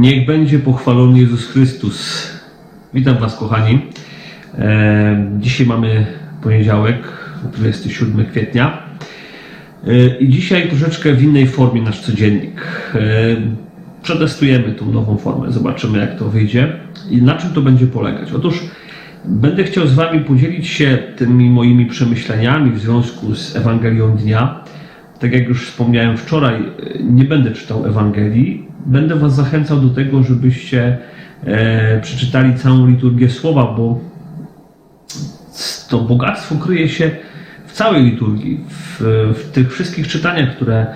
Niech będzie pochwalony Jezus Chrystus. Witam Was, kochani. E, Dzisiaj mamy poniedziałek, 27 kwietnia. E, I dzisiaj troszeczkę w innej formie nasz codziennik. E, Przetestujemy tą nową formę, zobaczymy jak to wyjdzie i na czym to będzie polegać. Otóż będę chciał z Wami podzielić się tymi moimi przemyśleniami w związku z Ewangelią Dnia. Tak jak już wspomniałem wczoraj, nie będę czytał Ewangelii. Będę Was zachęcał do tego, żebyście e, przeczytali całą liturgię słowa, bo to bogactwo kryje się w całej liturgii, w, w tych wszystkich czytaniach, które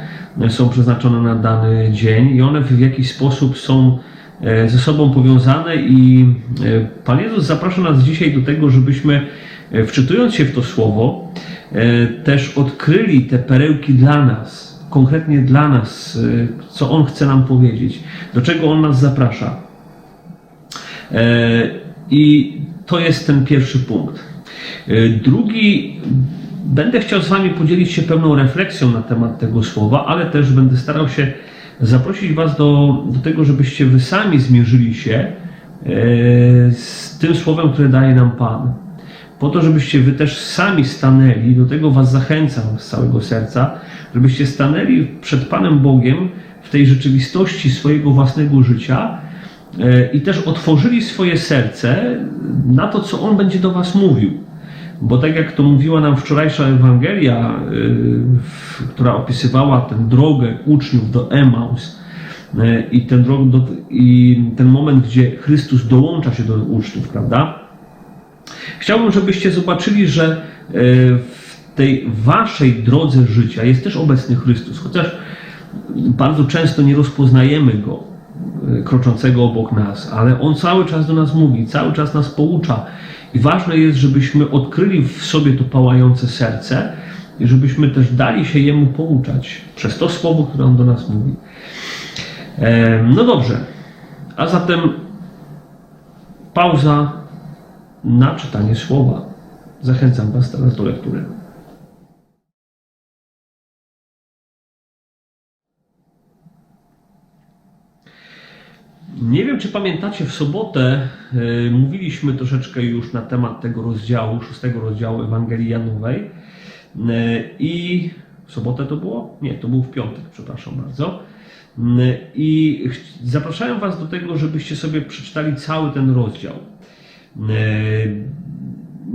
są przeznaczone na dany dzień i one w jakiś sposób są e, ze sobą powiązane i e, Pan Jezus zaprasza nas dzisiaj do tego, żebyśmy e, wczytując się w to słowo, e, też odkryli te perełki dla nas, konkretnie dla nas, e, co On chce nam powiedzieć, do czego On nas zaprasza. E, I to jest ten pierwszy punkt. E, Drugi, będę chciał z Wami podzielić się pewną refleksją na temat tego słowa, ale też będę starał się zaprosić Was do, do tego, żebyście Wy sami zmierzyli się e, z tym słowem, które daje nam Pan. Po to, żebyście Wy też sami stanęli, do tego Was zachęcam z całego serca, żebyście stanęli przed Panem Bogiem w tej rzeczywistości swojego własnego życia e, i też otworzyli swoje serce na to, co On będzie do Was mówił. Bo tak jak to mówiła nam wczorajsza Ewangelia, y, która opisywała tę drogę uczniów do Emaus y, i ten, drog, i ten moment, gdzie Chrystus dołącza się do uczniów, prawda? Chciałbym, żebyście zobaczyli, że y, w tej waszej drodze życia jest też obecny Chrystus, chociaż bardzo często nie rozpoznajemy Go y, kroczącego obok nas, ale On cały czas do nas mówi, cały czas nas poucza. I ważne jest, żebyśmy odkryli w sobie to pałające serce i żebyśmy też dali się Jemu pouczać przez to słowo, które On do nas mówi. Em, No dobrze, a zatem pauza na czytanie słowa. Zachęcam Was teraz do lektury. Nie wiem, czy pamiętacie, w sobotę y, mówiliśmy troszeczkę już na temat tego rozdziału, szóstego rozdziału Ewangelii Janowej. Y, I w sobotę to było? Nie, to był w piątek, przepraszam bardzo. Y, I zapraszałem Was do tego, żebyście sobie przeczytali cały ten rozdział. Y,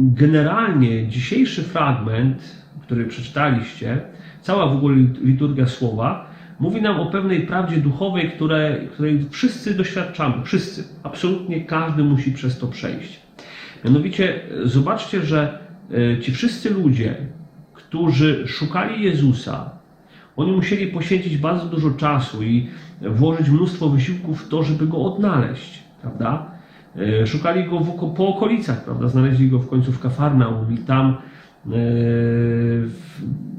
Generalnie dzisiejszy fragment, który przeczytaliście, cała w ogóle liturgia słowa, mówi nam o pewnej prawdzie duchowej, które, której wszyscy doświadczamy. Wszyscy, absolutnie każdy musi przez to przejść. Mianowicie, e, zobaczcie, że e, ci wszyscy ludzie, którzy szukali Jezusa, oni musieli poświęcić bardzo dużo czasu i włożyć mnóstwo wysiłków w to, żeby go odnaleźć, prawda? E, Szukali go w, po okolicach, prawda? Znaleźli go w końcu w Kafarnaum i tam e,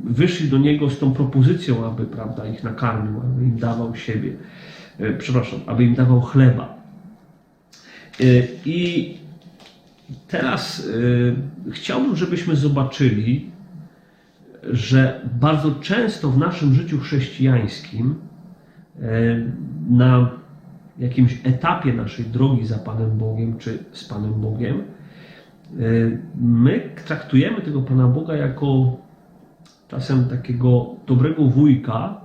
wyszli do niego z tą propozycją, aby prawda, ich nakarmił, aby im dawał siebie, e, przepraszam, aby im dawał chleba. I teraz chciałbym, żebyśmy zobaczyli, że bardzo często w naszym życiu chrześcijańskim na jakimś etapie naszej drogi za Panem Bogiem czy z Panem Bogiem, e, my traktujemy tego Pana Boga jako czasem takiego dobrego wujka,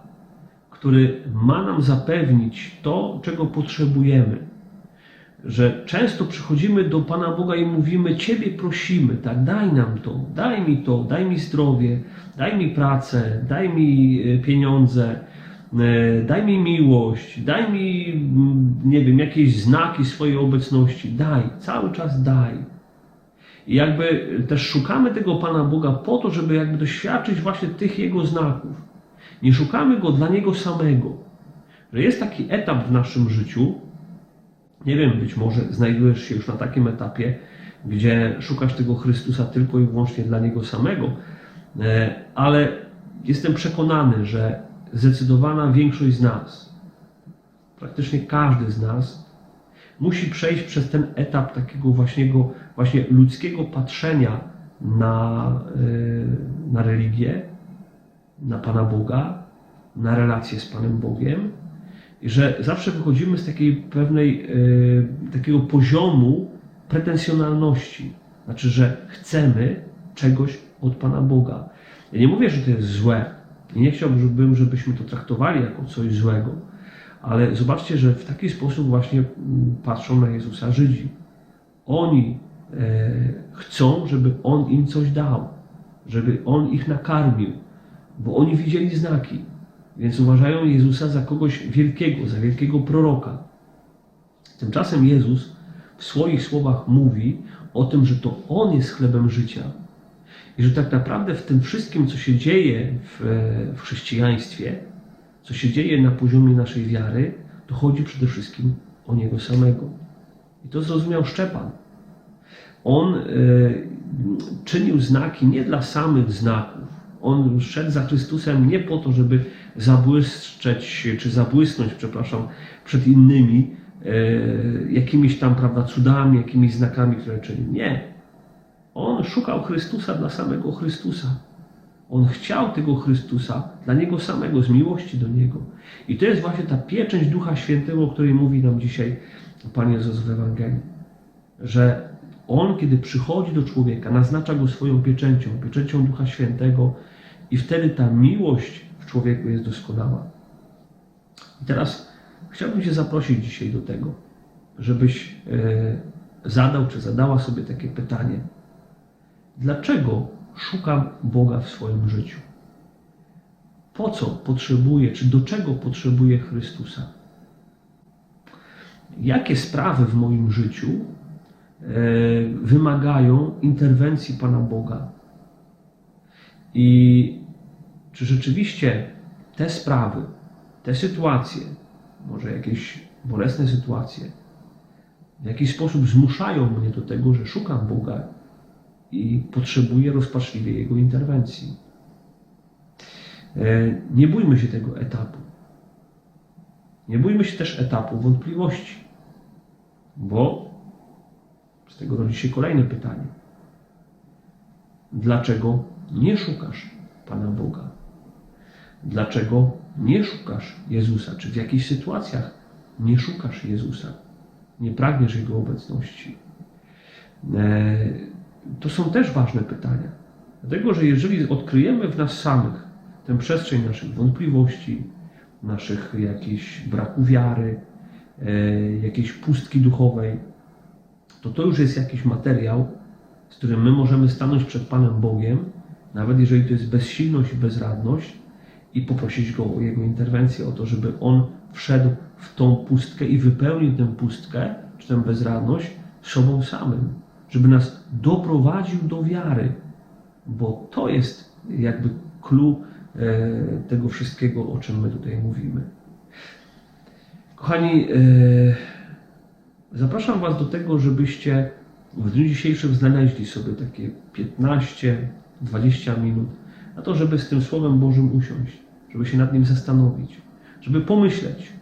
który ma nam zapewnić to, czego potrzebujemy. Że często przychodzimy do Pana Boga i mówimy: Ciebie prosimy, tak, daj nam to, daj mi to, daj mi zdrowie, daj mi pracę, daj mi e, pieniądze, daj mi miłość, daj mi, mm, nie wiem, jakieś znaki swojej obecności, daj, cały czas daj. I jakby też szukamy tego Pana Boga po to, żeby jakby doświadczyć właśnie tych Jego znaków. Nie szukamy Go dla Niego samego. Że jest taki etap w naszym życiu, nie wiem, być może znajdujesz się już na takim etapie, gdzie szukasz tego Chrystusa tylko i wyłącznie dla Niego samego, e, ale jestem przekonany, że zdecydowana większość z nas, praktycznie każdy z nas, musi przejść przez ten etap takiego właśnie, właśnie ludzkiego patrzenia na, y, na religię, na Pana Boga, na relację z Panem Bogiem że zawsze wychodzimy z takiej pewnej, e, takiego poziomu pretensjonalności. Znaczy, że chcemy czegoś od Pana Boga. Ja nie mówię, że to jest złe. Nie chciałbym, żebyśmy to traktowali jako coś złego. Ale zobaczcie, że w taki sposób właśnie mm, patrzą na Jezusa Żydzi. Oni e, chcą, żeby On im coś dał, żeby On ich nakarmił, bo oni widzieli znaki, więc uważają Jezusa za kogoś wielkiego, za wielkiego proroka. Tymczasem Jezus w swoich słowach mówi o tym, że to On jest chlebem życia i że tak naprawdę w tym wszystkim, co się dzieje w, w chrześcijaństwie, co się dzieje na poziomie naszej wiary, to chodzi przede wszystkim o Niego samego. I to zrozumiał Szczepan. On y, czynił znaki nie dla samych znaków. On szedł za Chrystusem nie po to, żeby zabłyszczeć, czy zabłysnąć, przepraszam, przed innymi y, jakimiś tam, prawda, cudami, jakimiś znakami, które czynił. Nie. On szukał Chrystusa dla samego Chrystusa. On chciał tego Chrystusa dla Niego samego, z miłości do Niego. I to jest właśnie ta pieczęć Ducha Świętego, o której mówi nam dzisiaj Pan Jezus w Ewangelii. Że On, kiedy przychodzi do człowieka, naznacza go swoją pieczęcią, pieczęcią Ducha Świętego i wtedy ta miłość w człowieku jest doskonała. I teraz chciałbym Cię zaprosić dzisiaj do tego, żebyś e, zadał czy zadała sobie takie pytanie. Dlaczego szukam Boga w swoim życiu? Po co potrzebuję, czy do czego potrzebuję Chrystusa? Jakie sprawy w moim życiu e, wymagają interwencji Pana Boga? I czy rzeczywiście te sprawy, te sytuacje, może jakieś bolesne sytuacje, w jakiś sposób zmuszają mnie do tego, że szukam Boga i potrzebuje rozpaczliwie Jego interwencji. E, nie bójmy się tego etapu. Nie bójmy się też etapu wątpliwości, bo z tego rodzi się kolejne pytanie. Dlaczego nie szukasz Pana Boga? Dlaczego nie szukasz Jezusa? Czy w jakichś sytuacjach nie szukasz Jezusa? Nie pragniesz Jego obecności? To są też ważne pytania. Dlatego, że jeżeli odkryjemy w nas samych tę przestrzeń naszych wątpliwości, naszych jakichś braku wiary, e, jakiejś pustki duchowej, to to już jest jakiś materiał, z którym my możemy stanąć przed Panem Bogiem, nawet jeżeli to jest bezsilność i bezradność, i poprosić Go o Jego interwencję, o to, żeby On wszedł w tą pustkę i wypełnił tę pustkę, czy tę bezradność sobą samym żeby nas doprowadził do wiary, bo to jest jakby clue tego wszystkiego, o czym my tutaj mówimy. Kochani, e, zapraszam Was do tego, żebyście w dniu dzisiejszym znaleźli sobie takie 15-20 minut na to, żeby z tym Słowem Bożym usiąść, żeby się nad nim zastanowić, żeby pomyśleć,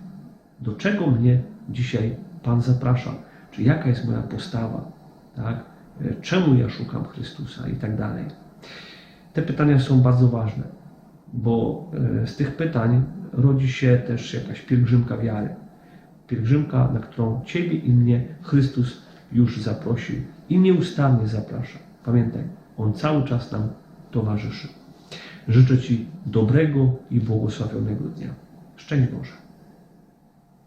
do czego mnie dzisiaj Pan zaprasza, czy jaka jest moja postawa, tak? E, czemu ja szukam Chrystusa i tak dalej. Te pytania są bardzo ważne, bo e, z tych pytań rodzi się też jakaś pielgrzymka wiary. Pielgrzymka, na którą Ciebie i mnie Chrystus już zaprosił i nieustannie zaprasza. Pamiętaj, On cały czas nam towarzyszy. Życzę Ci dobrego i błogosławionego dnia. Szczęść Boże.